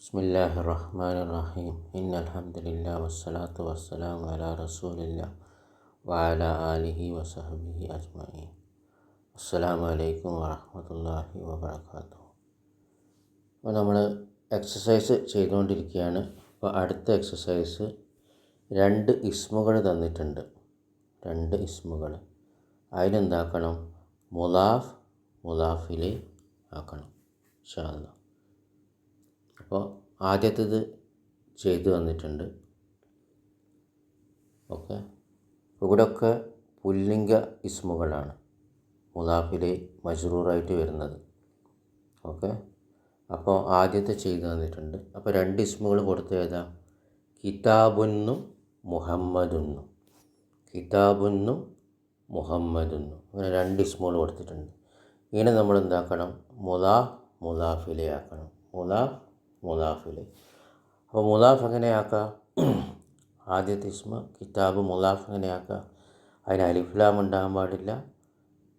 ബിസ്മില്ലാഹി റഹ്മാൻ റഹീം ഇന്ന അലഹമില്ല വസ്സലാത്തു വസ്സലാം വല റസൂലില്ല വാല ആലിഹി വസഹബിഹി അജ്മഈൻ. അസ്സലാമു അലൈക്കും വറഹമത്തല്ലാഹി വാത്തു അപ്പോൾ നമ്മൾ എക്സസൈസ് ചെയ്തുകൊണ്ടിരിക്കുകയാണ്. അപ്പോൾ അടുത്ത എക്സസൈസ് രണ്ട് ഇസ്മുകൾ തന്നിട്ടുണ്ട്. രണ്ട് ഇസ്മുകൾ. അതിലെന്താക്കണം മുലാഫ് മുലാഫിലെ ആക്കണം. ഷാല്ലാം അപ്പോൾ ആദ്യത്തേത് ചെയ്തു തന്നിട്ടുണ്ട്. ഓക്കെ. ഇവിടെയൊക്കെ പുല്ലിംഗ ഇസ്മുകളാണ്. മുതാഫിലെ മജ്റൂറായിട്ട് വരുന്നത്. ഓക്കെ. അപ്പോൾ ആദ്യത്തെ ചെയ്തു തന്നിട്ടുണ്ട്. അപ്പോൾ രണ്ട് ഇസ്മുകൾ കൊടുത്തു ഏതാ? കിതാബുന്നും മുഹമ്മദുന്നും. കിതാബുന്നും മുഹമ്മദുന്നും. അങ്ങനെ രണ്ട് ഇസ്മുകൾ കൊടുത്തിട്ടുണ്ട്. ഇങ്ങനെ നമ്മൾ എന്താക്കണം? മുതാഫ് മുതാഫിലെ ആക്കണം. മുലാഫ് മുലാഫിലെ അപ്പോൾ മുലാഫ് എങ്ങനെയാക്കാം? ആദ്യത്തെ ഇസ്മ കിതാബ് മുലാഫ് എങ്ങനെയാക്കാം? അതിന് അലിഫ്ലാം ഉണ്ടാകാൻ പാടില്ല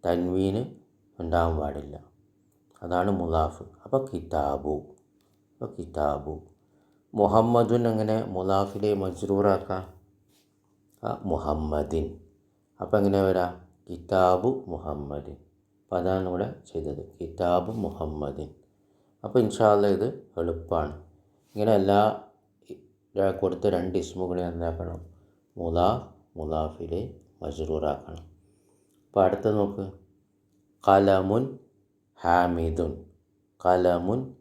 തൻവീന് ഉണ്ടാകാൻ പാടില്ല. അതാണ് മുലാഫ് അപ്പോൾ കിതാബു അപ്പോൾ കിതാബു. മുഹമ്മദുൻ എങ്ങനെ മുലാഫിലെ മജ്റൂറാക്കാം? ആ മുഹമ്മദിൻ. അപ്പോൾ എങ്ങനെ വരാം? കിതാബു മുഹമ്മദിൻ. അപ്പോൾ അതാണ് ഇവിടെ ചെയ്തത്. കിതാബ് മുഹമ്മദിൻ. അപ്പോൾ ഇൻഷാല്ല ഇത് എളുപ്പമാണ് ഇങ്ങനെ എല്ലാ കൊടുത്ത രണ്ട് ഇസ്മുകളെ എന്താക്കണം മുലാ മുലാഫിലെ മജറൂറാക്കണം. അപ്പോൾ അടുത്ത നോക്ക്. കലമുൻ ഹാമിദുൻ. കലമുൻ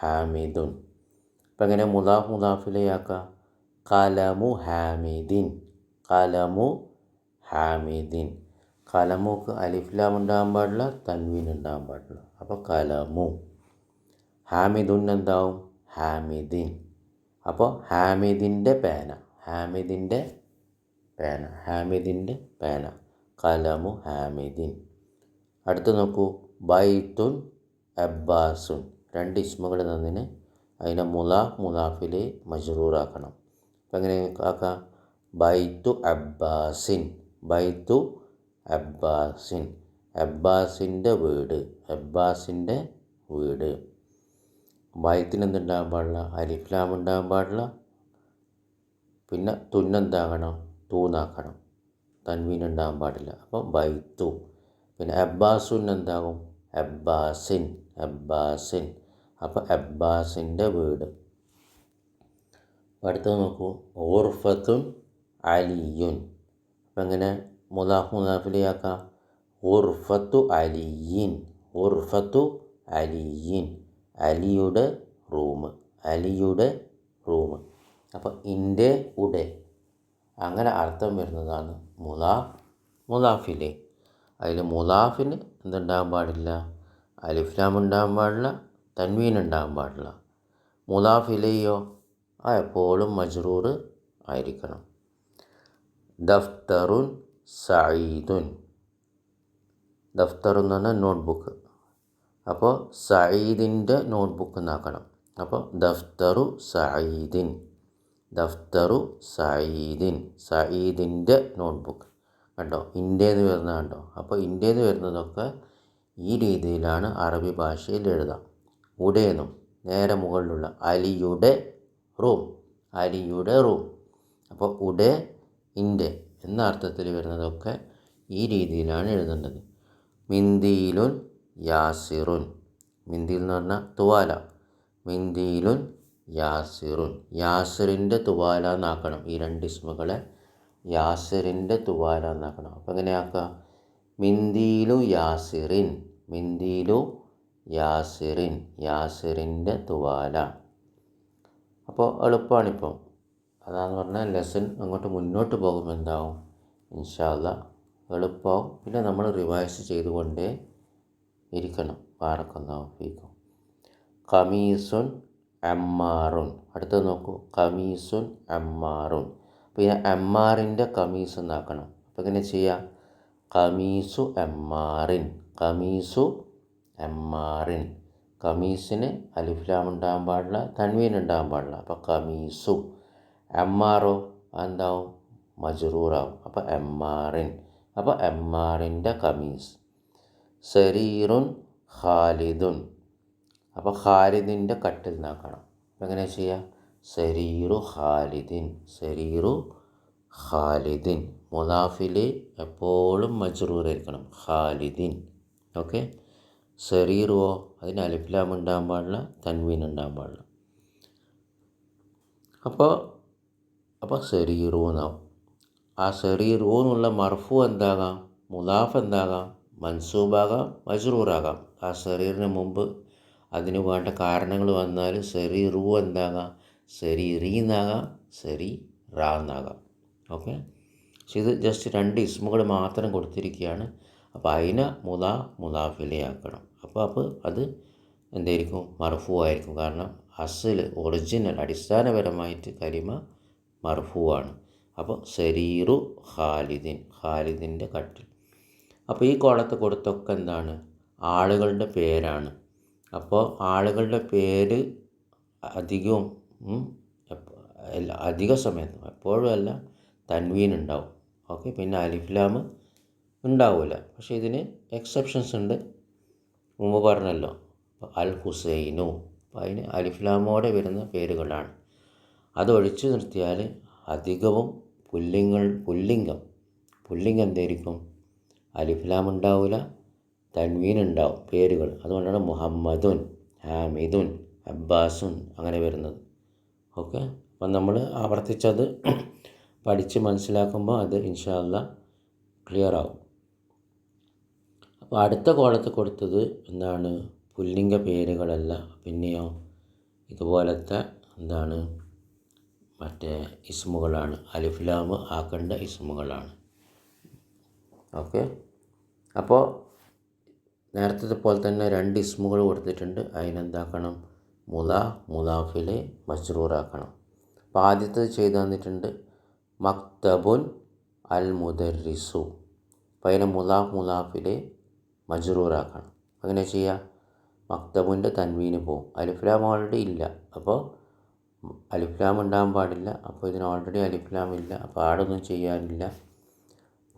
ഹാമിദുൻ. അപ്പം എങ്ങനെ മുലാഫ് മുലാഫിലെയാക്കുക കലമു ഹാമിദിൻ. കലമു ഹാമിദിൻ. കലമുക്ക് അലിഫ്ലാം ഉണ്ടാകാൻ പാടില്ല തൻവീൻ ഉണ്ടാകാൻ പാടില്ല. അപ്പോൾ കലമു. ഹാമിദുൻ എന്താവും ഹാമിദിൻ. അപ്പോൾ ഹാമിദിന്റെ പേന ഹാമിദിന്റെ പേന ഹാമിദിന്റെ പേന കലമു ഹാമിദിൻ. അടുത്ത് നോക്കൂ ബൈത്തുൻ അബ്ബാസുൻ. രണ്ട് ഇസ്മുകൾ തന്നിന് അതിനെ മുലാ മുലാഫിലെ മജ്റൂറാക്കണം. അപ്പം എങ്ങനെ ആക്കാം? ബൈത്തു അബ്ബാസിൻ ബൈത്തു അബ്ബാസിൻ. അബ്ബാസിന്റെ വീട് അബ്ബാസിന്റെ വീട്. ബൈത്തിന് എന്തുണ്ടാകാൻ പാടില്ല അലിഫ്ലാം ഉണ്ടാകാൻ പാടില്ല. പിന്നെ തുന്നെന്താകണം തൂന്നാക്കണം. തൻവീൻ ഉണ്ടാകാൻ പാടില്ല. അപ്പോൾ ബൈത്തു പിന്നെ അബ്ബാസുൻ എന്താകും അബ്ബാസിൻ അബ്ബാസിൻ. അപ്പോൾ അബ്ബാസിന്റെ വീട്. അടുത്തത് നോക്കൂ. ഓർഫത്തുൻ അലിയുൻ. അപ്പം എങ്ങനെ? മുലാഫ് മുലാഫിലിയാക്കാം ഉർഫത്തു അലിയിൻ. ഉർഫത്തു അലിയിൻ. അലിയുടെ റൂം അലിയുടെ റൂം അപ്പോൾ ഇന്റെ ഉടെ. അങ്ങനെ അർത്ഥം വരുന്നതാണ് മുലാഫ് മുലാഫിലെ അതിൽ മുലാഫിന് എന്തുണ്ടാകാൻ പാടില്ല? അലിഫ്ലാം ഉണ്ടാകാൻ പാടില്ല തൻവീൻ ഉണ്ടാകാൻ പാടില്ല. മുലാഫിലെയോ ആ എപ്പോഴും മജ്റൂർ ആയിരിക്കണം. ദഫ്തറുൻ സയീദുൻ ദഫ്തർ എന്ന് പറഞ്ഞാൽ നോട്ട്ബുക്ക്. അപ്പോൾ സയീദിന്റെ നോട്ട്ബുക്ക് എന്നാക്കണം അപ്പോൾ ദഫ്തറു സഈദിൻ. ദഫ്തറു സഈദിൻ. സയീദിന്റെ നോട്ട്ബുക്ക്. കണ്ടോ? ഇന്ത്യന്ന് വരുന്നത് കണ്ടോ? അപ്പോൾ ഇന്ത്യന്ന് വരുന്നതൊക്കെ ഈ രീതിയിലാണ് അറബി ഭാഷയിൽ എഴുതാം. ഉടേന്നും നേരെ മുകളിലുള്ള അലിയുടെ റൂം. അലിയുടെ റൂം. അപ്പോൾ ഉടേ ഇന്റെ എന്ന അർത്ഥത്തിൽ വരുന്നതൊക്കെ ഈ രീതിയിലാണ് എഴുതേണ്ടത്. മിന്തിയിലുൻ യാസിറുൻ. മിന്തിയിൽ എന്ന് പറഞ്ഞാൽ തുവാല. മിന്തിയിലുൻ യാസിറുൻ. യാസിറിന്റെ തുവാല എന്നാക്കണം. ഈ രണ്ട് ഇസ്മുകളെ യാസിറിന്റെ തുവാല എന്നാക്കണം. അപ്പം എങ്ങനെയാക്കുക മിന്തിയിലു യാസിറിൻ. മിന്തിയിലു യാസിറിൻ. യാസിറിന്റെ തുവാല. അപ്പോൾ എളുപ്പമാണിപ്പം അതാന്ന് പറഞ്ഞാൽ ലെസൺ അങ്ങോട്ട് മുന്നോട്ട് പോകുമ്പോൾ എന്താവും? ഇൻഷാല്ല എളുപ്പമാവും പിന്നെ നമ്മൾ റിവൈസ് ചെയ്തുകൊണ്ടേ ഇരിക്കണം. പാറക്കുന്ന ഫീക്കും കമീസുൻ അമ്മാറുൻ. അടുത്തത് നോക്കൂ. കമീസുൻ അമ്മാറുൻ. പിന്നെ അമ്മാറിന്റെ കമീസ് എന്നാക്കണം. അപ്പോൾ എങ്ങനെ ചെയ്യാം? കമീസു അമ്മാറിൻ. കമീസു അമ്മാറിൻ. കമീസിന് അലിഫ്ലാം ഉണ്ടാകാൻ പാടില്ല തൻവീൻ ഉണ്ടാകാൻ പാടില്ല. അപ്പോൾ കമീസു എമ്മാറോ എന്താവും മജറൂറാവും. അപ്പോൾ എമ്മാറിൻ അപ്പോൾ എമ്മാറിന്റെ കമീസ്. സരീറുൻ ഖാലിദുൻ. അപ്പോൾ ഖാലിദിന്റെ കട്ടിൽ നിന്നാക്കണം എങ്ങനെ ചെയ്യുക സരീറു ഖാലിദിൻ സരീറു ഖാലിദിൻ. മുദാഫിൽ എപ്പോഴും മജ്റൂറായിരിക്കണം ഖാലിദിൻ. ഓക്കെ? സെറീറുവോ അതിന് അലിഫ്ലാം ഉണ്ടാകാൻ പാടില്ല തൻവീൻ ഉണ്ടാകാൻ പാടില്ല. അപ്പോൾ അപ്പോൾ സരീറു എന്നാവും ആ സെറീറു എന്നുള്ള മർഫു എന്താകാം? മുദാഫ് എന്താകാം? മൻസൂബാകാം മജ്റൂറാകാം ആ സെറീറിന് മുമ്പ് അതിന് വേണ്ട കാരണങ്ങൾ വന്നാൽ സെറി റൂ എന്താകാം? സെറീറി എന്നാകാം സെറി റാ എന്നാകാം. ഓക്കെ? പക്ഷെ ഇത് ജസ്റ്റ് രണ്ട് ഇസ്മുകൾ മാത്രം കൊടുത്തിരിക്കുകയാണ്. അപ്പോൾ അതിനെ മുതാ മുതാഫിലെ ആക്കണം. അപ്പോൾ അപ്പോൾ അത് എന്തായിരിക്കും? മർഫു ആയിരിക്കും കാരണം അസിൽ ഒറിജിനൽ അടിസ്ഥാനപരമായിട്ട് കരിമ മർഫു ആണ് അപ്പോൾ സരീറു ഖാലിദിൻ ഖാലിദിന്റെ കട്ടിൽ. അപ്പോൾ ഈ കോളത്ത് കൊടുത്തൊക്കെ എന്താണ്? ആളുകളുടെ പേരാണ്. അപ്പോൾ ആളുകളുടെ പേര് അധികവും അധിക സമയത്ത് എപ്പോഴും അല്ല തൻവീൻ ഉണ്ടാവും. ഓക്കെ പിന്നെ അലിഫ്ലാം ഉണ്ടാവില്ല പക്ഷേ ഇതിന് എക്സെപ്ഷൻസ് ഉണ്ട്. മുമ്പ് പറഞ്ഞല്ലോ അൽ ഹുസൈനു. അപ്പോൾ അതിന് അലിഫ്ലാമോടെ വരുന്ന പേരുകളാണ്. അതൊഴിച്ചു നിർത്തിയാൽ അധികവും പുല്ലിങ്ങൾ പുല്ലിംഗം. പുല്ലിംഗം എന്തായിരിക്കും? അലിഫ്ലാം ഉണ്ടാവില്ല തൻവീൻ ഉണ്ടാവും പേരുകൾ. അതുകൊണ്ടാണ് മുഹമ്മദുൻ ഹാമിദുൻ അബ്ബാസുൻ അങ്ങനെ വരുന്നത്. ഓക്കെ? അപ്പം നമ്മൾ ആവർത്തിച്ചത് പഠിച്ച് മനസ്സിലാക്കുമ്പോൾ അത് ഇൻഷാല്ല ക്ലിയർ ആവും അപ്പോൾ അടുത്ത കോളത്ത് കൊടുത്തത് എന്താണ്? പുല്ലിംഗ പേരുകളല്ല. പിന്നെയോ ഇതുപോലത്തെ എന്താണ്? മറ്റേ ഇസ്മുകളാണ്. അലിഫ്ലാമ് ആക്കേണ്ട ഇസ്മുകളാണ്. ഓക്കെ? അപ്പോൾ നേരത്തെ പോലെ തന്നെ രണ്ട് ഇസ്മുകൾ കൊടുത്തിട്ടുണ്ട്. അതിനെന്താക്കണം? മുല മുലാഫിലെ മജ്റൂറാക്കണം. അപ്പോൾ ആദ്യത്തെ ചെയ്തു തന്നിട്ടുണ്ട് മക്തബുൻ അൽ മുദരിസു അപ്പോൾ അതിനെ മുലാഫ് മുലാഫിലെ മജ്റൂറാക്കണം. അങ്ങനെ ചെയ്യുക മക്തബുന്റെ തൻവീന് പോവും. അലിഫ്ലാം ഓൾറെഡി ഇല്ല. അപ്പോൾ അലിഫ്ലാം ഉണ്ടാകാൻ പാടില്ല. അപ്പോൾ ഇതിന് ഓൾറെഡി അലിഫ്ലാം ഇല്ല. അപ്പോൾ ആടൊന്നും ചെയ്യാനില്ല.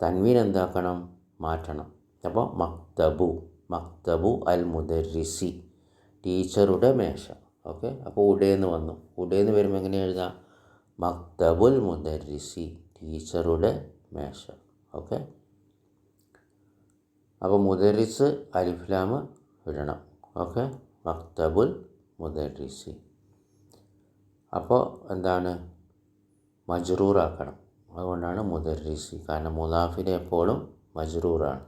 തൻവീൻ എന്താക്കണം? മാറ്റണം. അപ്പോൾ മക്തബു മക്തബു അൽ മുദരിസി ടീച്ചറുടെ മേശ ഓക്കെ? അപ്പോൾ ഉടേന്ന് വന്നു. ഉടേന്ന് വരുമ്പോൾ എങ്ങനെ എഴുതാം? മക്തബുൽ മുദരിസി ടീച്ചറുടെ മേശ ഓക്കെ? അപ്പോൾ മുദരിസ് അലിഫ്ലാമ് ഇടണം. ഓക്കെ? മക്തബുൽ മുദരിസി. അപ്പോൾ എന്താണ്? മജ്റൂറാക്കണം. അതുകൊണ്ടാണ് മുദരിസി. കാരണം മുലാഫിൽ എപ്പോഴും മജ്റൂറാണ്.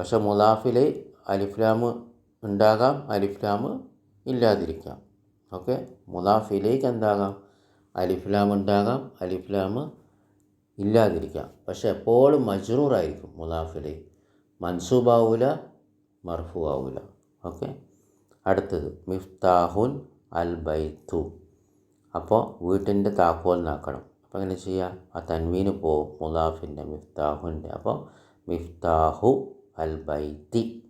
പക്ഷെ മുലാഫിൽ അലിഫ്ലാമ് ഉണ്ടാകാം അലിഫ്ലാമ് ഇല്ലാതിരിക്കാം. ഓക്കെ? മുലാഫിലേക്ക് എന്താകാം? അലിഫ്ലാം ഉണ്ടാകാം അലിഫ്ലാമ് ഇല്ലാതിരിക്കാം. പക്ഷെ എപ്പോഴും മജ്റൂറായിരിക്കും മുലാഫിലേക്ക് മൻസൂബാവൂല മർഫു ആവൂല ഓക്കെ? അടുത്തത് മിഫ്താഹുൻ അൽ ബൈത്തു അപ്പോൾ വീട്ടിന്റെ താക്കോൽ നാക്കണം. അപ്പോൾ എങ്ങനെ ചെയ്യുക ആ തൻവീന് പോവും മുലാഫിന്റെ മിഫ്താഹുന്റെ. അപ്പോൾ മിഫ്താഹു അൽ ബൈത്തി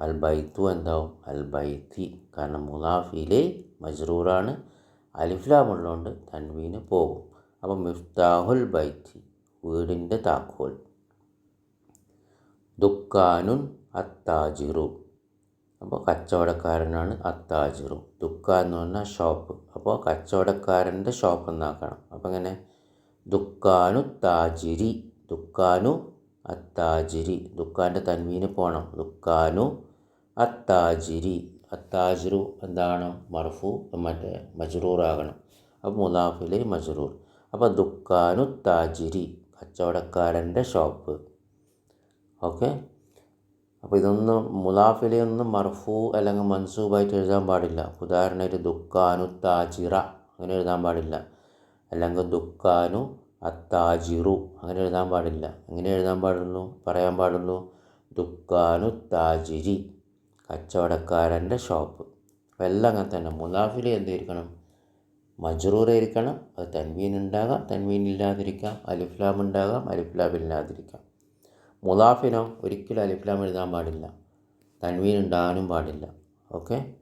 അൽ ബൈത്തു എന്താവും? അൽബൈത്തി കാരണം മുലാഫിലെ മജ്റൂറാണ്. അലിഫ്ലാം ഉള്ളതുകൊണ്ട് തൻവീന് പോകും. അപ്പം മിഫ്താഹുൽ ബൈത്തി വീടിന്റെ താക്കോൽ. ദുക്കാനുൻ അത്താജിറു. അപ്പോൾ കച്ചവടക്കാരനാണ് അത്താജിറു. ദുക്ക എന്ന് പറഞ്ഞാൽ ഷോപ്പ്. അപ്പോൾ കച്ചവടക്കാരന്റെ ഷോപ്പ് എന്നാക്കണം അപ്പോൾ ഇങ്ങനെ ദുക്കാനു താജിരി. ദുക്കാനു അത്താജിരി. ദുഃഖാന്റെ തൻവീന് പോകണം ദുഃഖാനു അത്താജിരി. അത്താജിറു എന്താണ്? മർഫു മറ്റേ മജ്റൂറാകണം. അപ്പോൾ മുലാഫിലെ മജ്റൂർ. അപ്പോൾ ദുഃഖാനു താജിരി കച്ചവടക്കാരന്റെ ഷോപ്പ്. ഓക്കെ? അപ്പോൾ ഇതൊന്നും മുലാഫിലെ ഒന്നും മർഫു അല്ലെങ്കിൽ മൻസൂബായിട്ട് എഴുതാൻ പാടില്ല. ഉദാഹരണമായിട്ട് ദുഃഖാനു താജിറ അങ്ങനെ എഴുതാൻ പാടില്ല. അല്ലെങ്കിൽ ദുക്കാനു അത്താജിറു. അങ്ങനെ എഴുതാൻ പാടില്ല. അങ്ങനെ എഴുതാൻ പാടുള്ളൂ? പറയാൻ പാടുള്ളൂ. ദുക്കാനു താജിരി കച്ചവടക്കാരന്റെ ഷോപ്പ്. അപ്പോൾ എല്ലാം അങ്ങനെ തന്നെ. മുലാഫിൽ എന്തായിരിക്കണം മജ്റൂറായിരിക്കണം അത് തൻവീൻ ഉണ്ടാകാം. തൻവീൻ ഇല്ലാതിരിക്കാം. അലിഫ്ലാം ഉണ്ടാകാം. അലിഫ്ലാം ഇല്ലാതിരിക്കാം. മുലാഫിനോ ഒരിക്കലും അലിഫ്ലാം എഴുതാൻ പാടില്ല. തൻവീൻ ഉണ്ടാകാനും പാടില്ല. ഓക്കെ?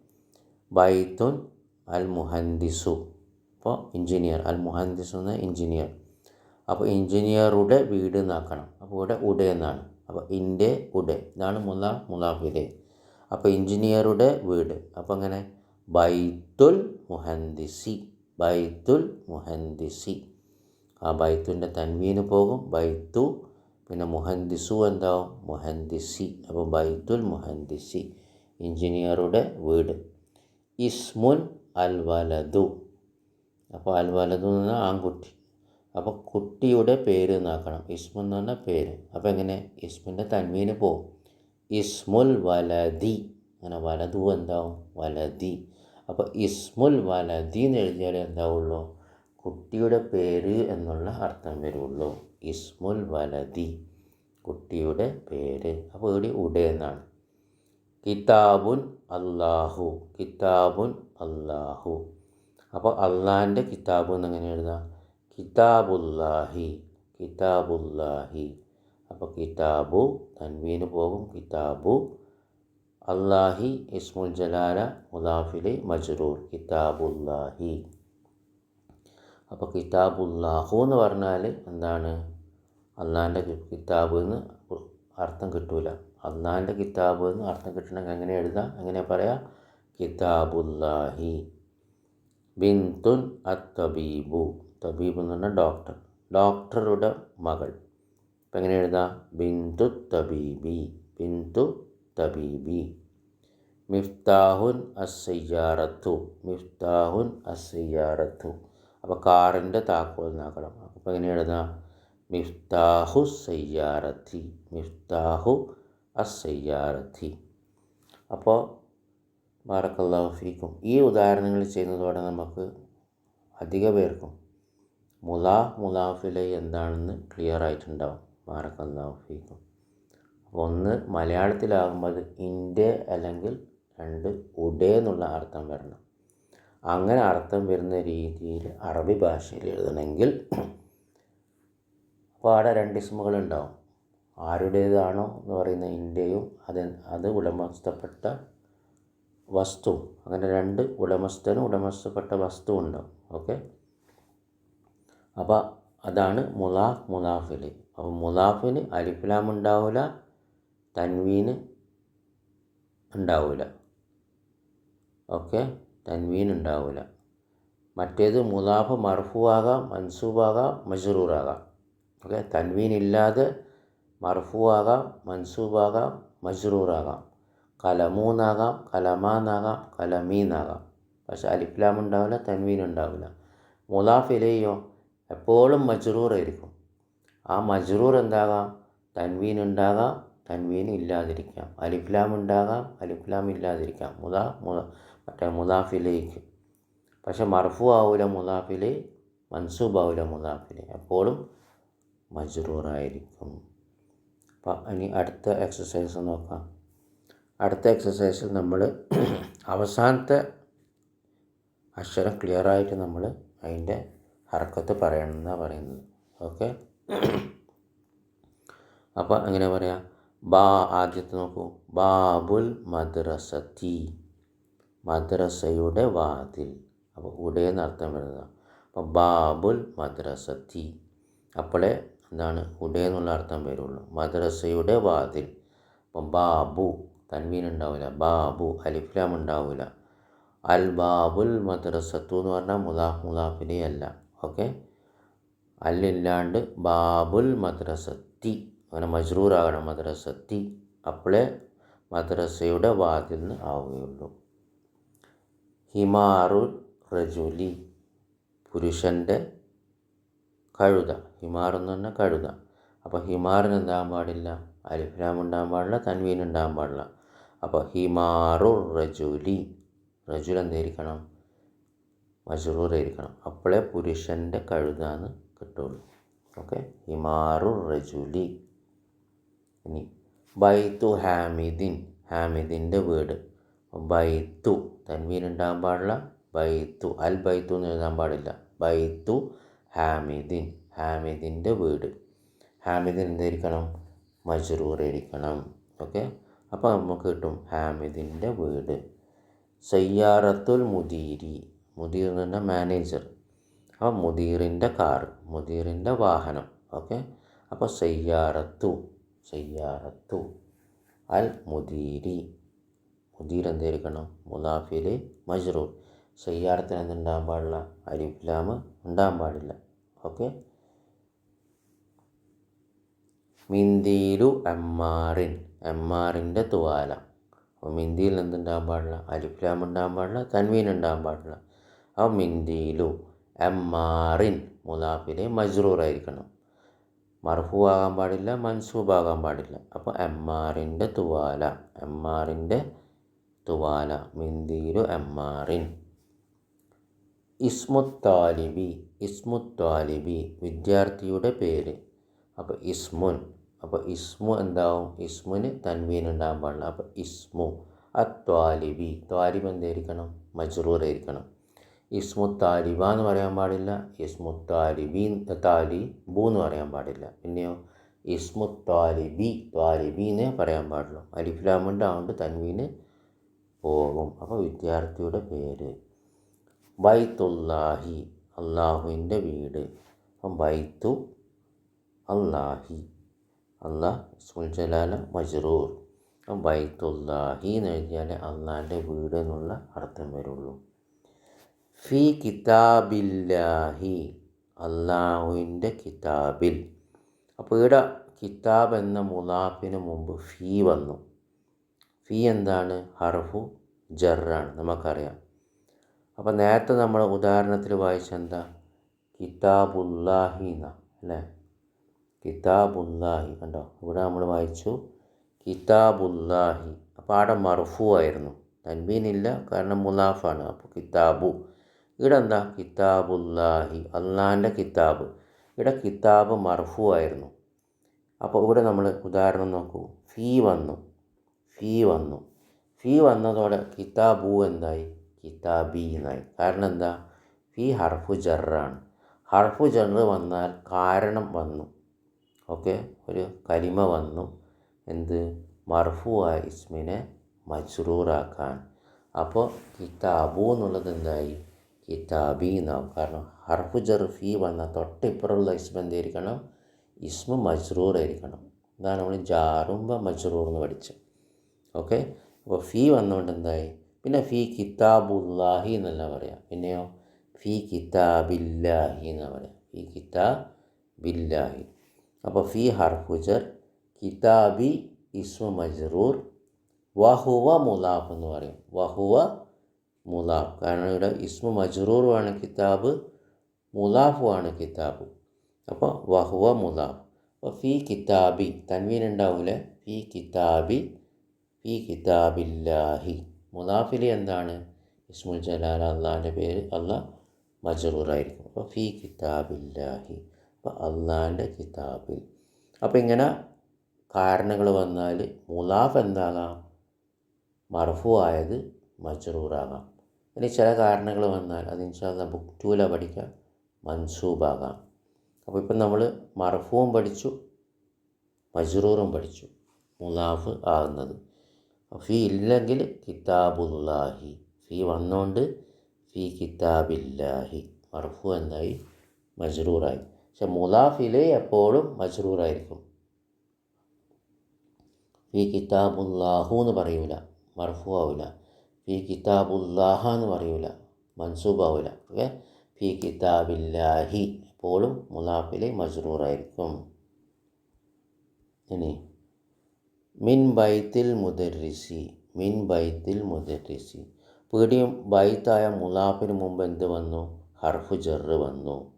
ബൈത്തുൻ അൽ മുഹന്ദിസു അപ്പോൾ എഞ്ചിനീയർ. അൽ മുഹന്ദിസു എന്ന എഞ്ചിനീയർ. അപ്പോൾ എഞ്ചിനീയറുടെ വീട് എന്നാക്കണം. അപ്പോൾ ഇവിടെ ഉട എന്നാണ്. അപ്പോൾ ഇന്റെ ഉടെ. ഇതാണ് മൂന്നാം മുലാഫിലെ അപ്പോൾ എഞ്ചിനീയറുടെ വീട്. അപ്പോൾ അങ്ങനെ ബൈത്തുൽ മുഹന്ദിസി ബൈത്തുൽ മുഹന്ദിസി ആ ബൈത്തുന്റെ തൻവീന് പോകും. ബൈത്തു പിന്നെ മുഹന്ദിസു എന്താവും? മുഹന്ദിസി അപ്പോൾ ബൈത്തുൽ മുഹന്ദിസി എഞ്ചിനീയറുടെ വീട്. ഇസ്മുൻ അൽ വലതു അപ്പോൾ അൽ എന്ന് പറഞ്ഞാൽ ആൺകുട്ടി. അപ്പോൾ കുട്ടിയുടെ പേര് എന്നാക്കണം ഇസ്മു എന്ന് പറഞ്ഞാൽ പേര്. അപ്പോൾ എങ്ങനെ? ഇസ്മിന്റെ തന്മീന് പോകും ഇസ്മുൽ വലതി അങ്ങനെ വലതു എന്താവും? വലതി അപ്പോൾ ഇസ്മുൽ വലതി എന്ന് എഴുതിയാൽ എന്താവുള്ളൂ? കുട്ടിയുടെ പേര് എന്നുള്ള അർത്ഥം വരുള്ളൂ. ഇസ്മുൽ വലതി കുട്ടിയുടെ പേര്. അപ്പോൾ ഇവിടെ ഉടെ എന്നാണ്. കിതാബുൻ അള്ളാഹു കിതാബുൻ അള്ളാഹു അപ്പോൾ അള്ളാഹിന്റെ കിതാബ് എന്നെങ്ങനെ എഴുതാം? കിതാബുല്ലാഹി കിതാബുല്ലാഹി. അപ്പോൾ കിതാബു തൻവീന് പോകും. കിതാബു അള്ളാഹി ഇസ്മുൽ ജലാല മുലാഫിലെ മജ്റൂർ. കിതാബുല്ലാഹി. അപ്പോൾ കിതാബുല്ലാഹു എന്ന് പറഞ്ഞാൽ എന്താണ്? അള്ളാഹിന്റെ കിതാബ് എന്ന് അർത്ഥം കിട്ടൂല. അള്ളാഹിന്റെ കിതാബ് എന്ന് അർത്ഥം കിട്ടണമെങ്കിൽ എങ്ങനെ എഴുതാം? എങ്ങനെ പറയാം? കിതാബുല്ലാഹി. ബിന്തുൻ അത്തബീബു. തബീബ് എന്ന് പറഞ്ഞാൽ ഡോക്ടർ ഡോക്ടറുടെ മകൾ. അപ്പം എങ്ങനെ എഴുതാം? ബിന്ദു തബീബി. ബിന്ദു തബീബി. മിഫ്താഹുൻ അസയ്യാറത്തു മിഫ്താഹുൻ അസയ്യാറത്തു അപ്പോൾ കാറിന്റെ താക്കോൽ എന്നാക്കണം അപ്പോൾ എങ്ങനെ എഴുതാം? മിഫ്താഹു സയ്യാറത്തി. മിഫ്താഹു അസയ്യാറത്തി അപ്പോൾ ബാറക്കല്ലാഹു ഫീക്കും. ഈ ഉദാഹരണങ്ങൾ ചെയ്യുന്നതോടെ നമുക്ക് അധിക പേർക്കും മുലാ മുലാഫിലെ എന്താണെന്ന് ക്ലിയർ ആയിട്ടുണ്ടാവും ബാറക്കല്ലാഹു ഫീക്കും ഒന്ന് മലയാളത്തിലാകുമ്പോൾ ഇന്റെ അല്ലെങ്കിൽ രണ്ട് ഉഡേ എന്നുള്ള അർത്ഥം വരണം. അങ്ങനെ അർത്ഥം വരുന്ന രീതിയിൽ അറബി ഭാഷയിൽ എഴുതണമെങ്കിൽ അപ്പോൾ അവിടെ രണ്ട് ഇസ്മുകൾ ഉണ്ടാവും ആരുടേതാണോ എന്ന് പറയുന്ന ഇന്റെയും അത് അത് ഉടമസ്ഥപ്പെട്ട വസ്തു അങ്ങനെ രണ്ട് ഉടമസ്ഥനും ഉടമസ്ഥപ്പെട്ട വസ്തു ഉണ്ടാവും. ഓക്കെ? അപ്പോൾ അതാണ് മുലാഫ് മുലാഫിൽ അപ്പോൾ മുലാഫിന് അലിഫ്ലാം ഉണ്ടാവില്ല തൻവീന് ഉണ്ടാവില്ല ഓക്കെ? തൻവീൻ ഉണ്ടാവില്ല മറ്റേത് മുലാഫ് മർഫുവാകാം മൻസൂബാകാം മജ്റൂറാകാം. ഓക്കെ? തൻവീൻ ഇല്ലാതെ മർഫുവാകാം മൻസൂബാകാം മജ്റൂറാകാം. കലമൂന്നാകാം കലമാന്നാകാം കലമീന്നാകാം. പക്ഷെ അലിഫ്ലാം ഉണ്ടാവില്ല തൻവീൻ ഉണ്ടാവില്ല. മുലാഫിലെയോ എപ്പോഴും മജ്റൂറായിരിക്കും. ആ മജ്റൂർ എന്താകാം? തൻവീൻ ഉണ്ടാകാം തൻവീൻ ഇല്ലാതിരിക്കാം. അലിഫ്ലാം ഉണ്ടാകാം അലിഫ്ലാം ഇല്ലാതിരിക്കാം. മുതാ മറ്റേ മുതാഫിലേക്ക് പക്ഷെ മർഫു ആവില്ല മുതാഫിൽ മൻസൂബ് ആവില്ല മുതാഫിൽ എപ്പോഴും മജ്റൂറായിരിക്കും. അപ്പം ഇനി അടുത്ത എക്സസൈസ് നോക്കാം. അടുത്ത എക്സസൈസിൽ നമ്മൾ അവസാനത്തെ അക്ഷരം ക്ലിയറായിട്ട് നമ്മൾ അതിന്റെ ഹർക്കത്ത് പറയണം എന്നാണ് പറയുന്നത്. ഓക്കെ? അപ്പോൾ എങ്ങനെ പറയാം? ബാ ആദ്യത്തെ നോക്കൂ. ബാബുൽ മദ്രസത്തി. മദ്രസയുടെ വാതിൽ. അപ്പോൾ ഉടയെന്ന് അർത്ഥം വരുന്നത്. അപ്പോൾ ബാബുൽ മദ്രസത്തി. അപ്പോളേ എന്താണ്? ഉടയെന്നുള്ള അർത്ഥം വരുള്ളൂ. മദ്രസയുടെ വാതിൽ. അപ്പം ബാബു തൻവീൻ ഉണ്ടാവില്ല ബാബു അലിഫ്ലാം ഉണ്ടാവില്ല അൽ ബാബുൽ മദ്രസത്തു എന്ന് പറഞ്ഞാൽ മുലാഫ് മുലാഫിനെ അല്ല ഓക്കെ? അല്ലില്ലാണ്ട് ബാബുൽ മദ്രസത്തി അങ്ങനെ മജ്റൂറാകണം മദ്രസത്തി അപ്പോളേ മദ്രസയുടെ നിന്ന് ആവുകയുള്ളൂ. ഹിമാറുൽ റജുലി പുരുഷന്റെ കഴുത. ഹിമാർ എന്ന് പറഞ്ഞാൽ കഴുത. അപ്പോൾ ഹിമാറിന് എന്താകാൻ പാടില്ല? അലിഫ്ലാം ഉണ്ടാകാൻ പാടില്ല തൻവീൻ ഉണ്ടാകാൻ പാടില്ല. അപ്പോൾ ഹിമാറുർ റജുലി റജുൽ എന്തായിരിക്കണം മജറൂറായിരിക്കണം. അപ്പോഴേ പുരുഷന്റെ കഴുതാന്ന് കിട്ടുള്ളൂ. ഓക്കെ? ഹിമാറു റജുലി. ഇനി ബൈത്തു ഹാമിദിൻ. ഹാമിദിന്റെ വീട്. ബൈത്തു തൻവീൻ ഉണ്ടാകാൻ പാടില്ല. ബൈത്തു അൽ ബൈത്തു എന്ന് എഴുതാൻ പാടില്ല. ബൈത്തു ഹാമിദിൻ. ഹാമിദിന്റെ വീട്. ഹാമിദിൻ എന്തായിരിക്കണം? മജ്റൂറായിരിക്കണം. ഓക്കെ? അപ്പോൾ നമുക്ക് കിട്ടും ഹാമിദിന്റെ വീട്. സയ്യാറത്തുൽ മുദീരി. മുദീർ എന്ന് പറഞ്ഞാൽ മാനേജർ. അപ്പോൾ മുദീറിന്റെ കാർ മുദീറിന്റെ വാഹനം. ഓക്കെ? അപ്പോൾ സയ്യാറത്തു സയ്യാറത്തു അൽ മുദീരി. മുദീർ എന്തായിരിക്കണം മുദാഫിൽ മജ്റൂർ. സയ്യാറത്തിന് എന്തുണ്ടാകാൻ പാടില്ല? അലിഫ്ലാമ് ഉണ്ടാകാൻ പാടില്ല. ഓക്കെ? മിന്തിയിലു അമ്മാറിൻ. അമ്മാറിന്റെ തുവാല. അപ്പോൾ മിന്തിയിൽ എന്തുണ്ടാകാൻ പാടില്ല? അലിഫ്ലാം ഉണ്ടാകാൻ പാടില്ല. തൻവീൻ ഉണ്ടാകാൻ പാടില്ല. അപ്പോൾ മിന്തിയിലു എം മുലാഫിലെ മജ്റൂറായിരിക്കണം. മർഫു ആകാൻ പാടില്ല മൻസൂബ് ആകാൻ പാടില്ല അപ്പോൾ അമ്മാറിന്റെ തുവാല അമ്മാറിന്റെ തുവാല മിന്തിയിലു അമ്മാറിൻ ഇസ്മുത്താലിബി ഇസ്മുത്താലിബി വിദ്യാർത്ഥിയുടെ പേര്. അപ്പോൾ ഇസ്മുൻ അപ്പോൾ ഇസ്മു എന്താവും? ഇസ്മുന് തൻവീൻ ഉണ്ടാകാൻ പാടില്ല. അപ്പോൾ ഇസ്മു അത്വാലിബി. ത്വാലിബ് എന്തായിരിക്കണം മജ്റൂറായിരിക്കണം. ഇസ്മു താലിബ എന്ന് പറയാൻ പാടില്ല ഇസ്മു താലിബീൻ താലിബു എന്ന് പറയാൻ പാടില്ല. പിന്നെയോ ഇസ്മു താലിബി ത്വാലിബി എന്നേ പറയാൻ പാടുള്ളൂ അലിഫ്ലാമുണ്ട് അതുകൊണ്ട് തൻവീന് പോകും. അപ്പോൾ വിദ്യാർത്ഥിയുടെ പേര് ബൈത്തുല്ലാഹി അള്ളാഹുവിന്റെ വീട്. അപ്പം ബൈത്തു അള്ളാഹി അള്ളാഹ് ഇസ്മുൽ ജലാല മജ്റൂർ. അപ്പം ബൈത്തുല്ലാഹി എന്ന് എഴുതിയാൽ അള്ളാഹിന്റെ വീട് എന്നുള്ള അർത്ഥം വരുള്ളൂ. ഫി കിതാബില്ലാഹി അള്ളാഹുവിന്റെ കിതാബിൽ. അപ്പോൾ ഇവിടെ കിതാബ് എന്ന മുലാഫിന് മുമ്പ് ഫീ വന്നു. ഫീ എന്താണ്? ഹർഫു ജറാണ് നമുക്കറിയാം. അപ്പോൾ നേരത്തെ നമ്മൾ ഉദാഹരണത്തിൽ വായിച്ച എന്താ? കിതാബുല്ലാഹി എന്ന അല്ലേ? കിതാബുല്ലാഹി കണ്ടോ? ഇവിടെ നമ്മൾ വായിച്ചു കിതാബുല്ലാഹി. അപ്പോൾ അവിടെ മർഫു ആയിരുന്നു. തൻവീനില്ല കാരണം മുലാഫാണ്. അപ്പോൾ കിതാബു ഇവിടെ എന്താ കിതാബുല്ലാഹി. അള്ളാഹിന്റെ കിതാബ്. ഇവിടെ കിതാബ് മർഫു ആയിരുന്നു. അപ്പോൾ ഇവിടെ നമ്മൾ ഉദാഹരണം നോക്കൂ. ഫീ വന്നു. ഫീ വന്നു. ഫീ വന്നതോടെ കിതാബു എന്തായി? കിതാബി എന്നായി കാരണം എന്താ? ഫീ ഹർഫു ജറാണ്. ഹർഫു ജർ വന്നാൽ കാരണം വന്നു. ഓക്കെ? ഒരു കലിമ വന്നു. എന്ത്? മർഫുവായ ഇസ്മിനെ മജ്റൂറാക്കാൻ. അപ്പോൾ കിതാബു എന്നുള്ളത് എന്തായി? കിതാബി എന്നാവും കാരണം ഹർഫ് ജർഫി വന്ന തൊട്ടിപ്പുറമുള്ള ഇസ്മ എന്തായിരിക്കണം ഇസ്മ മജ്റൂർ ആയിരിക്കണം. ഇതാണ് നമ്മൾ ജാറുമ്പ മജ്റൂർ എന്ന് പഠിച്ചത്. ഓക്കെ? അപ്പോൾ ഫീ വന്നുകൊണ്ട് എന്തായി? പിന്നെ ഫീ കിതാബുല്ലാഹി എന്നല്ല പറയാം. പിന്നെയോ? ഫീ കിതാബില്ലാഹി എന്ന് പറയാം. ഫീ കിതാബില്ലാഹി. അപ്പോൾ ഫീ ഹർഫുജർ കിതാബി ഇസ്മ മജ്റൂർ വഹുവ മുലാഫ് എന്ന് പറയും. വഹുവ മുലാഫ്. കാരണം ഇവിടെ ഇസ്മു മജ്റൂറുമാണ് കിതാബ് മുലാഫുമാണ് കിതാബ്. അപ്പോൾ വഹുവ മുലാഫ്. അപ്പോൾ ഫി കിതാബി തൻവീൻ ഉണ്ടാവൂലേ? ഫി കിതാബി ഫി കിതാബില്ലാഹി. മുലാഫിൽ എന്താണ്? ഇസ്മുൽ ജലാൽ അള്ളാഹിന്റെ പേര് അള്ളാഹ് മജറൂറായിരിക്കും അപ്പോൾ ഫി കിതാബില്ലാഹി. അപ്പോൾ അള്ളാഹിന്റെ കിതാബിൽ. അപ്പോൾ ഇങ്ങനെ കാരണങ്ങൾ വന്നാൽ മുലാഫ് എന്താകാം? മർഫു ആയത് മജറൂറാകാം ഇനി ചില കാരണങ്ങൾ വന്നാൽ അത് ഇൻഷാല്ല ടൂല പഠിക്കാം. മൻസൂബാകാം. അപ്പോൾ ഇപ്പം നമ്മൾ മർഫുവും പഠിച്ചു മജ്റൂറും പഠിച്ചു. മുലാഫ് ആകുന്നത്. ഫീ ഇല്ലെങ്കിൽ കിതാബുല്ലാഹി. ഫീ വന്നുകൊണ്ട് ഫീ കിതാബില്ലാഹി. മർഫു എന്തായി? മജ്റൂറായി. പക്ഷെ മുലാഫിലെ എപ്പോഴും മജ്റൂറായിരിക്കും. ഫീ കിതാബുല്ലാഹു എന്ന് പറയൂല. മർഫു ആവില്ല ഫി കിതാബുല്ലാഹ എന്ന് പറയൂല മൻസൂബാവില്ല ഓക്കെ? ഫി കിതാബില്ലാഹി. എപ്പോഴും മുലാഫിലെ മജ്റൂറായിരിക്കും. ഇനി മിൻ ബൈത്തിൽ മുദരിസി മിൻ ബൈത്തിൽ മുദരിസി. പീടിയും ബൈത്തായ മുലാഫിന് മുമ്പ് എന്ത് വന്നു? ഹർഫ് ജെറ് വന്നു.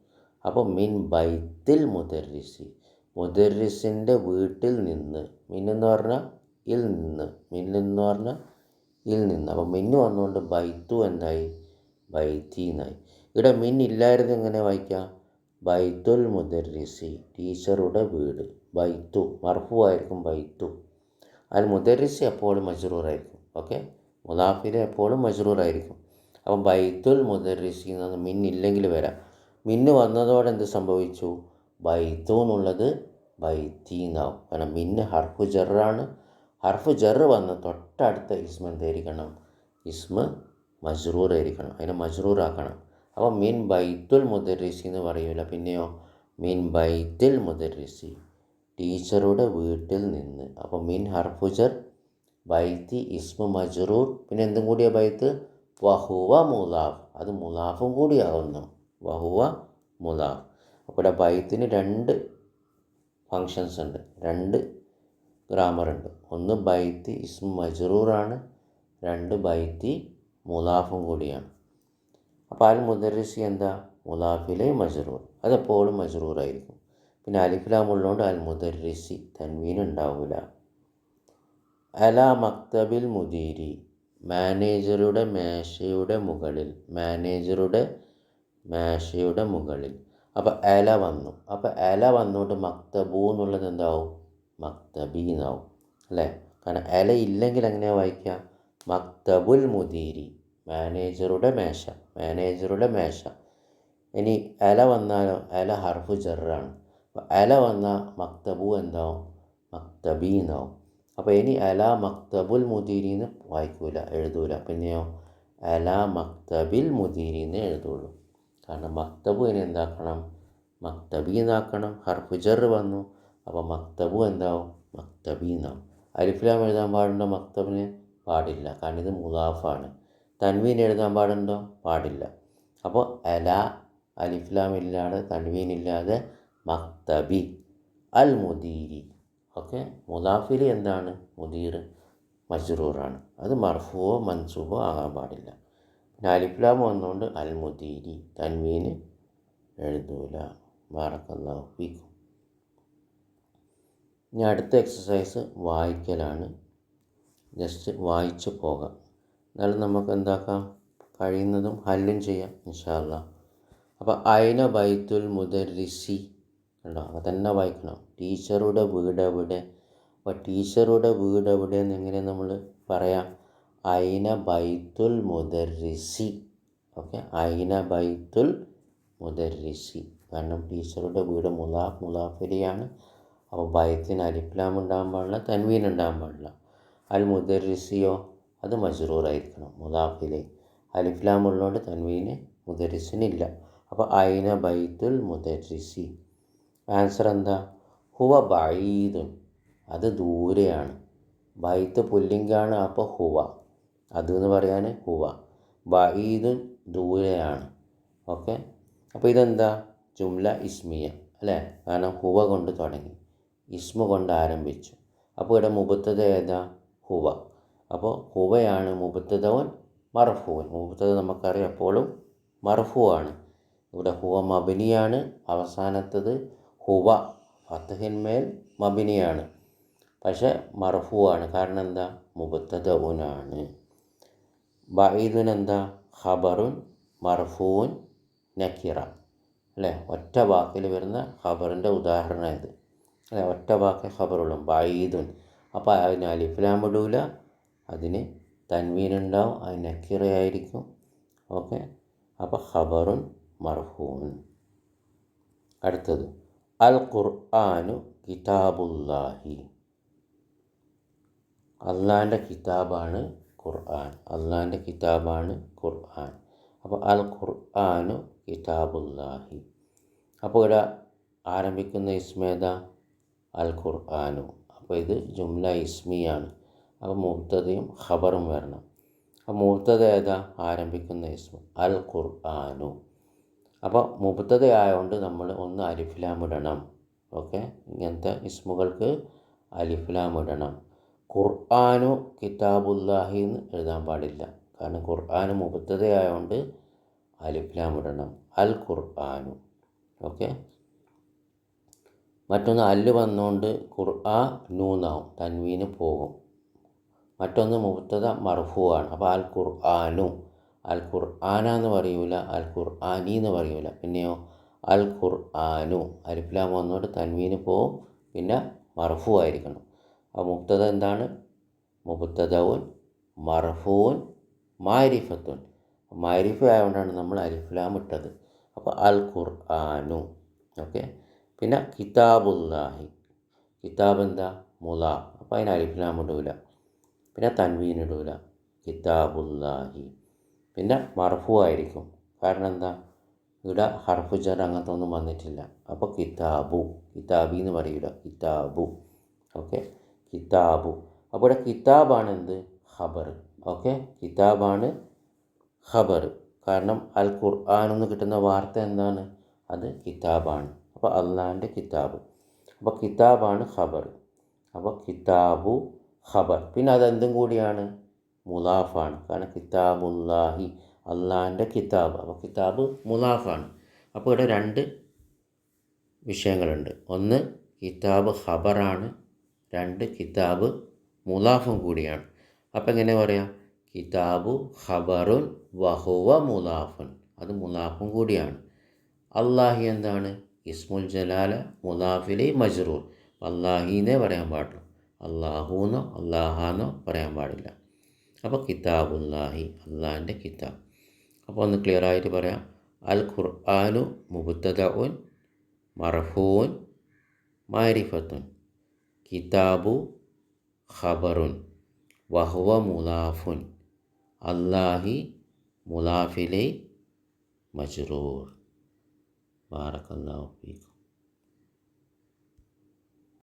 അപ്പോൾ മിൻ ബൈത്തിൽ മുദരിസി. മുദരിസിന്റെ വീട്ടിൽ നിന്ന് മിൻ എന്ന് പറഞ്ഞാൽ ഇൽ നിന്ന്. മിൻ എന്ന് പറഞ്ഞാൽ ഇൽ നിന്ന്. അപ്പോൾ മിന്ന് വന്നുകൊണ്ട് ബൈത്തു എന്തായി ബൈത്തി എന്നായി. ഇവിടെ മിൻ ഇല്ലായിരുന്നു എങ്ങനെ വായിക്കാം? ബൈത്തുൽ മുദരിസി ടീച്ചറുടെ വീട്. ബൈത്തു മർഫു ആയിരിക്കും ബൈത്തു. അതിൽ മുദരിസി എപ്പോഴും മജ്റൂറായിരിക്കും. ഓക്കെ? മുലാഫിലെ എപ്പോഴും മജ്റൂറായിരിക്കും. അപ്പം ബൈത്തുൽ മുദരിസി എന്ന് മിന്നില്ലെങ്കിൽ വരാം. മിന്ന് വന്നതോടെ എന്ത് സംഭവിച്ചു? ബൈത്തു എന്നുള്ളത് ബൈത്തി എന്നാവും കാരണം മിന്ന് ഹർഫു ജറാണ്. ഹർഫ് ജറ് വന്ന് തൊട്ടടുത്ത ഇസ്മ എന്തായിരിക്കണം? ഇസ്മ മജ്റൂർ ആയിരിക്കണം അതിനെ മജ്റൂർ ആക്കണം അപ്പോൾ മീൻ ബൈത്തുൽ മുദരിസി എന്ന് പറയൂല. പിന്നെയോ? മീൻ ബൈത്തിൽ മുദരിസി. ടീച്ചറുടെ വീട്ടിൽ നിന്ന്. അപ്പോൾ മീൻ ഹർഫുജർ ബൈത്തി ഇസ്മ മജ്റൂർ പിന്നെ എന്തും കൂടിയ ബൈത്ത്? വഹുവ മുലാഫ്. അത് മുലാഫും കൂടിയാവുന്നു വഹുവ മുലാഫ്. അപ്പോൾ ഇവിടെ ബൈത്തിന് രണ്ട് ഫങ്ഷൻസ് ഉണ്ട്. രണ്ട് ഗ്രാമർ ഉണ്ട് ഒന്ന് ബൈത്തി ഇസ്മു മജ്റൂറാണ് രണ്ട് ബൈത്തി മുലാഫും കൂടിയാണ്. അപ്പോൾ അൽ മുദറിസി എന്താ? മുലാഫിലെ മജ്റൂർ. അതെപ്പോഴും മജ്റൂറായിരിക്കും. പിന്നെ അലിഫ്ലാം ഉള്ളതുകൊണ്ട് അൽ മുദറിസി തൻവീൻ ഉണ്ടാവില്ല അല മക്തബിൽ മുദീരി മാനേജറുടെ മേശയുടെ മുകളിൽ മാനേജറുടെ മേശയുടെ മുകളിൽ. അപ്പോൾ അല വന്നു. അപ്പോൾ അല വന്നുകൊണ്ട് മക്തബു എന്നുള്ളത് എന്താവും? മക്തബി എന്നാവും അല്ലേ? കാരണം അല ഇല്ലെങ്കിൽ എങ്ങനെ വായിക്കുക? മക്തബുൽ മുദീരി മാനേജറുടെ മേശ മാനേജറുടെ മേശ. ഇനി അല വന്നാലോ? അല ഹർഫു ജറാണ്. അപ്പോൾ അല വന്നാൽ മക്തബു എന്താവും? മക്തബി അപ്പോൾ ഇനി അല മക്തബുൽ മുദീരി എന്ന് വായിക്കൂല എഴുതൂല. പിന്നെയോ? അല മക്തബിൽ മുദീരി എന്ന് എഴുതുള്ളൂ. കാരണം മക്തബു ഇനി എന്താക്കണം? മക്തബി എന്നാക്കണം ഹർഫു ജർ വന്നു. അപ്പോൾ മക്തബു എന്താവും? മക്തബി എന്നാവും. അരിഫിലാം എഴുതാൻ പാടുണ്ടോ മക്തബിന്? പാടില്ല. കാരണം ഇത് മുദാഫാണ്. തൻവീൻ എഴുതാൻ പാടുണ്ടോ? പാടില്ല. അപ്പോൾ അല അലിഫ്ലാം ഇല്ലാതെ തൻവീൻ ഇല്ലാതെ മക്തബി. അൽ മുദീരി. ഓക്കെ? മുദാഫിൽ എന്താണ്? മുദീർ മജ്റൂറാണ്. അത് മർഫുവോ മൻസൂബോ ആകാൻ പാടില്ല. പിന്നെ അലിഫ്ലാം വന്നുകൊണ്ട് അൽ മുദീരി. തൻവീന് എഴുതൂല. ബാറക്കല്ലാഹു ഫീക്കും. ഇനി അടുത്ത എക്സസൈസ് വായിക്കലാണ്. ജസ്റ്റ് വായിച്ച് പോകാം. എന്നാലും നമുക്ക് എന്താക്കാം? കഴിയുന്നതും ഹല്ലും ചെയ്യാം ഇൻഷാല്ല അപ്പോൾ അയിന ബൈത്തുൽ മുദരിസി ഉണ്ടോ അപ്പം തന്നെ വായിക്കണം. ടീച്ചറുടെ വീട് എവിടെ? അപ്പോൾ ടീച്ചറുടെ വീട് എവിടെ എന്ന് എങ്ങനെ നമ്മൾ പറയാം? അയിന ബൈത്തുൽ മുദരിസി. ഓക്കെ? അയിന ബൈത്തുൽ മുദരിസി. കാരണം ടീച്ചറുടെ വീട് മുലാ മുലാഫിരിയാണ് അപ്പോൾ ഭയത്തിന് അലിഫ്ലാം ഉണ്ടാകാൻ പാടില്ല തൻവീൻ ഉണ്ടാകാൻ പാടില്ല. അൽ മുദരിസിയോ അത് മജ്റൂറായിരിക്കണം മുലാഫിലെ അലിഫ്ലാം ഉള്ളതുകൊണ്ട് തൻവീന് മുദരിസിനില്ല. അപ്പോൾ ഐന ബൈത്തുൽ മുദരിസി? ആൻസർ എന്താ? ഹുവ ബൈദുൻ അത് ദൂരെയാണ്. ബൈത്ത് പുല്ലിംഗാണ് അപ്പോൾ ഹുവ. അത് എന്ന് പറയാൻ ഹുവ. ബൈദുൻ ദൂരെയാണ്. ഓക്കെ? അപ്പോൾ ഇതെന്താ? ജുംല ഇസ്മിയ അല്ലേ? കാരണം ഹുവ കൊണ്ട് തുടങ്ങി. ഇസ്മ കൊണ്ട് ആരംഭിച്ചു അപ്പോൾ ഇവിടെ മുബത്തത ഏതാ? ഹുവ. അപ്പോൾ ഹുവയാണ് മുബത്തതവൻ മർഫുവൻ മുബത്തത നമുക്കറിയാം എപ്പോഴും ആണ് ഇവിടെ ഹുവ മബിനിയാണ്. അവസാനത്തത് ഹുവ ഫത്തഹിന്മേൽ മബിനിയാണ്. പക്ഷേ ആണ് കാരണം എന്താ? മുബത്തതവുനാണ് ബൈദുൻ എന്താ? ഖബറുൻ മർഫൂൻ നക്കിറ അല്ലേ? ഒറ്റ വാക്കിൽ വരുന്ന ഖബറിന്റെ ഉദാഹരണം ഇത് അല്ലേ ഒറ്റ വാക്ക് ഖബറുള്ളൂ. ബൈദുൻ. അപ്പോൾ അതിന് അലിഫ്ലാം ഇടൂല. അതിന് തൻവീൻ അതിന് അത് നക്കിറയായിരിക്കും ഓക്കെ? അപ്പോൾ ഖബറുൻ മർഹൂൻ അടുത്തത്. അൽ ഖുർആാനു കിതാബുല്ലാഹി. അള്ളാന്റെ കിതാബാണ് ഖുർആൻ. അള്ളാന്റെ കിതാബാണ് ഖുർആൻ. അപ്പോൾ അൽ ഖുർആാനു കിതാബുല്ലാഹി. അപ്പോൾ ഇവിടെ ആരംഭിക്കുന്ന ഇസ്മേത? അൽ ഖുർആാനു അപ്പോൾ ഇത് ജുംല ഇസ്മിയാണ്. അപ്പോൾ മുഹത്തതയും ഖബറും വരണം. അപ്പോൾ മുഹത്തത ഏതാ? ആരംഭിക്കുന്ന ഇസ്മു. അൽ ഖുർആാനു അപ്പോൾ മുബത്തത ആയതുകൊണ്ട് നമ്മൾ ഒന്ന് അലിഫ്ലാം ഇടണം. ഓക്കെ? ഇങ്ങനത്തെ ഇസ്മുകൾക്ക് അലിഫ്ലാം ഇടണം. ഖുർആാനു കിതാബുല്ലാഹി എന്ന് എഴുതാൻ പാടില്ല. കാരണം ഖുർആാന് മുബത്തതയായതുകൊണ്ട് അലിഫ്ലാം ഇടണം. അൽ ഖുർആാനു ഓക്കെ? മറ്റൊന്ന് അല്ല് വന്നുകൊണ്ട് ഖുർആ നൂന്നാവും തൻവീന് പോകും. മറ്റൊന്ന് മുഹത്തത മർഫുവാണ്. അപ്പോൾ അൽ ഖുർആാനു അൽ ഖുർആന എന്ന് പറയൂല അൽ ഖുർആനി എന്ന് പറയൂല. പിന്നെയോ അൽ ഖുർആനു അലിഫ്ലാം വന്നുകൊണ്ട് തൻവീന് പോകും പിന്നെ മർഫു ആയിരിക്കണം അപ്പോൾ മുബ്തദ എന്താണ്? മുബ്തദവുൻ മർഫൂൻ മാരിഫത്തുൻ. മാരിഫ ആയതുകൊണ്ടാണ് നമ്മൾ അലിഫ്ലാം ഇട്ടത്. അപ്പോൾ അൽ ഖുർആനു ഓക്കെ? പിന്നെ കിതാബുല്ലാഹി. കിതാബ് എന്താ മുല അപ്പോൾ അതിന് അലിഫ്ലാം ഇടൂല. പിന്നെ തൻവീൻ ഇടൂല. കിതാബുല്ലാഹി. പിന്നെ മർഫു ആയിരിക്കും. കാരണം എന്താ? ഇവിടെ ഹർഫുജർ അങ്ങനത്തെ ഒന്നും വന്നിട്ടില്ല. അപ്പോൾ കിതാബു. കിതാബി എന്ന് പറയൂല. കിതാബു. ഓക്കെ? കിതാബു. അപ്പോൾ ഇവിടെ കിതാബാണ് എന്ത്? ഖബർ ഓക്കെ? കിതാബാണ് ഖബർ കാരണം അൽ ഖുർആാനെന്ന് കിട്ടുന്ന വാർത്ത എന്താണ്? അത് കിതാബാണ്. അപ്പോൾ അള്ളാഹിന്റെ കിതാബ്. അപ്പോൾ കിതാബാണ് ഖബർ. അപ്പോൾ കിതാബു ഖബർ. പിന്നെ അതെന്തും കൂടിയാണ്? മുലാഫാണ് കാരണം കിതാബുല്ലാഹി അള്ളാഹിന്റെ കിതാബ്. അപ്പോൾ കിതാബ് മുലാഫാണ് അപ്പോൾ ഇവിടെ രണ്ട് വിഷയങ്ങളുണ്ട്. ഒന്ന് കിതാബ് ഖബറാണ്. രണ്ട് കിതാബ് മുലാഫും കൂടിയാണ്. അപ്പോൾ എങ്ങനെ പറയാം? കിതാബു ഖബറുൻ വഹുവ മുലാഫുൻ അത് മുലാഫും കൂടിയാണ്. അള്ളാഹി എന്താണ്? ഇസ്മുൽ ജലാല മുദാഫിലി മജ്റൂർ. അള്ളാഹിന്നേ പറയാൻ പാടുള്ളൂ. അള്ളാഹൂന്നോ അള്ളാഹാന്നോ പറയാൻ പാടില്ല. അപ്പോൾ കിതാബുല്ലാഹി അള്ളാഹിന്റെ കിതാബ്. അപ്പോൾ ഒന്ന് ക്ലിയർ ആയിട്ട് പറയാം. അൽ ഖുർആാനു മുബത്തദഉൻ മർഫൂൻ മാരിഫത്തുൻ. കിതാബു ഖബറുൻ വഹുവ മുലാഫുൻ അല്ലാഹി മുലാഫിലെ മജ്റൂർ. ബാറക്കല്ലാഹു ഫീക്കും